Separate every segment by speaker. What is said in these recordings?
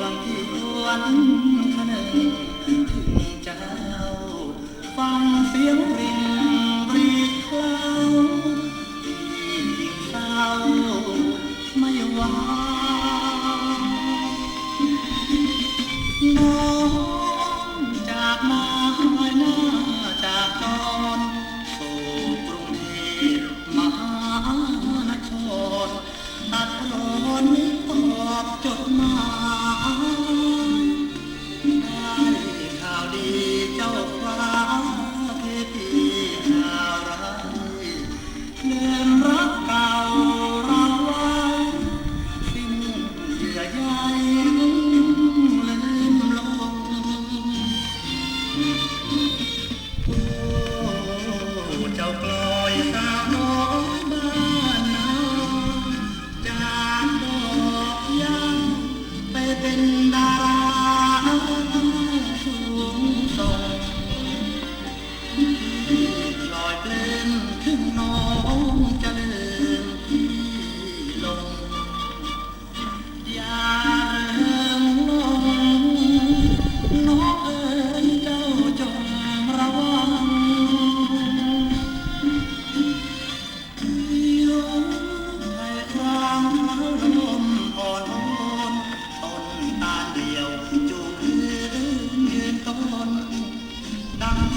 Speaker 1: วนยวนคะเน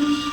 Speaker 1: Thank
Speaker 2: you.